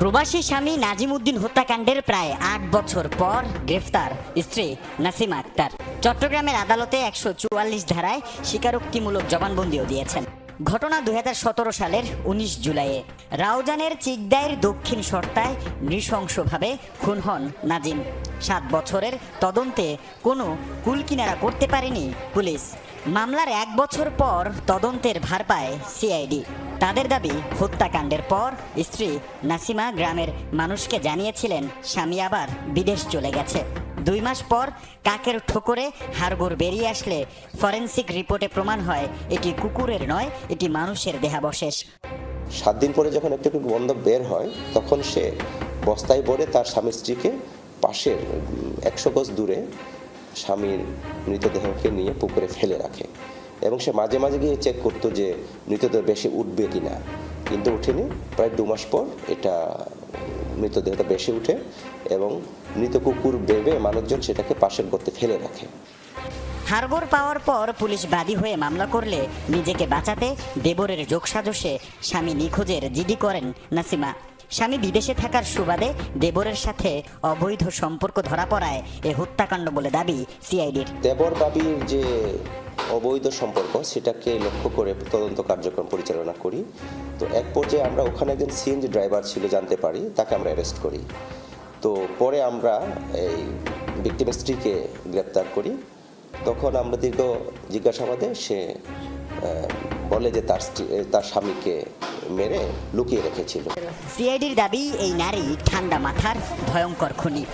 প্রবাসী স্বামী নাজিম উদ্দিন হত্যাকাণ্ডের প্রায় আট বছর পর গ্রেফতার স্ত্রী নাসিমা আক্তার। চট্টগ্রামের আদালতে একশো চুয়াল্লিশ ধারায় স্বীকারোক্তিমূলক জবানবন্দিও দিয়েছেন। ঘটনা দু হাজার সতেরো সালের উনিশ জুলাইয়ে। রাউজানের চিকদায়ের দক্ষিণ সর্তায় নৃশংসভাবে খুন হন নাজিম। সাত বছরের তদন্তে কোনো কুলকিনারা করতে পারেনি পুলিশ। মামলার এক বছর পর তদন্তের ভার পায় সিআইডি। তাদের দাবি, হত্যাকাণ্ডের পর স্ত্রী নাসিমা গ্রামের মানুষকে জানিয়েছিলেন, স্বামী আবার বিদেশ চলে গেছে। দুই মাস পর কাকের ঠোকরে হাড়গোড় বেরিয়ে আসলে ফরেন্সিক রিপোর্টে প্রমাণ হয়, এটি কুকুরের নয়, এটি মানুষের দেহাবশেষ। সাত দিন পরে যখন একটু গন্ধ বের হয়, তখন সে বস্তায় ভরে তার স্বামী স্ত্রীকে পাশের একশো গজ দূরে স্বামীর মৃতদেহকে নিয়ে পুকুরে ফেলে রাখে এবং সে মাঝে মাঝে গিয়ে চেক করতো যে মৃতদেহ বেশি উঠবে কিনা। কিন্তু উঠেনি। প্রায় দু মাস পর এটা মৃতদেহটা বেশি উঠে এবং মৃত কুকুর ভেবে মানুষজন সেটাকে পাশের গর্তে ফেলে রাখে। হাড়গোড় পাওয়ার পর পুলিশ বাদী হয়ে মামলা করলে নিজেকে বাঁচাতে দেবরের যোগসাজশে স্বামী নিখোঁজের জিডি করেন নাসিমা। স্বামী বিদেশে থাকার সুবাদে দেবরের সাথে অবৈধ সম্পর্ক ধরা পড়ায় এ হত্যাকাণ্ড বলে দাবি সিআইডির। দেবর বাবির যে অবৈধ সম্পর্ক সেটাকে লক্ষ্য করে তদন্ত কার্যক্রম পরিচালনা করি। তো এক পর্যায়ে আমরা ওখানে একজন সিএনজি ড্রাইভার ছিল, জানতে পারি, তাকে আমরা অ্যারেস্ট করি। তো পরে আমরা এই ভিক্টিমের স্ত্রীকে গ্রেপ্তার করি। তখন আমরা দীর্ঘ জিজ্ঞাসাবাদে সে বলে যে তার তার স্বামীকে মেরে লুকিয়ে রেখেছিল। সিআইডির দাবি, এই নারী ঠান্ডা মাথার ভয়ঙ্কর খুনি।